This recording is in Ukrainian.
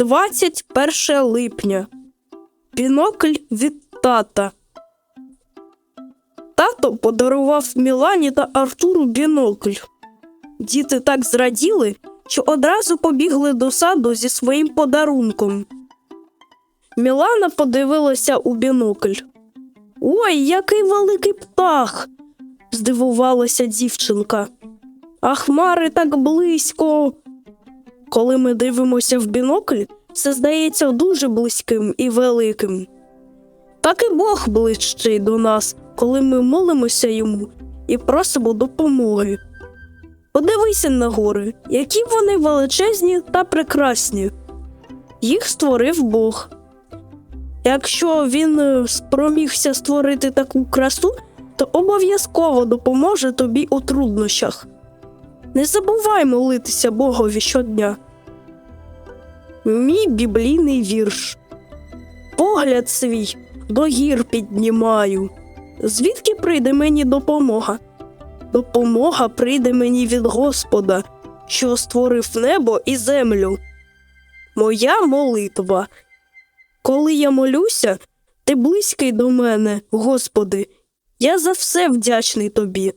21 липня. Бінокль від тата. Тато подарував Мілані та Артуру бінокль. Діти так зраділи, що одразу побігли до саду зі своїм подарунком. Мілана подивилася у бінокль. Ой, який великий птах! здивувалася дівчинка. А хмари так близько. Коли ми дивимося в бінокль, це здається дуже близьким і великим. Так і Бог ближчий до нас, коли ми молимося йому і просимо допомоги. Подивися на гори, які вони величезні та прекрасні. Їх створив Бог. Якщо він е, спромігся створити таку красу, то обов'язково допоможе тобі у труднощах. Не забувай молитися Богові щодня. Мій біблійний вірш. Погляд свій до гір піднімаю. Звідки прийде мені допомога? Допомога прийде мені від Господа, що створив небо і землю. Моя молитва. Коли я молюся, ти близький до мене, Господи. Я за все вдячний тобі.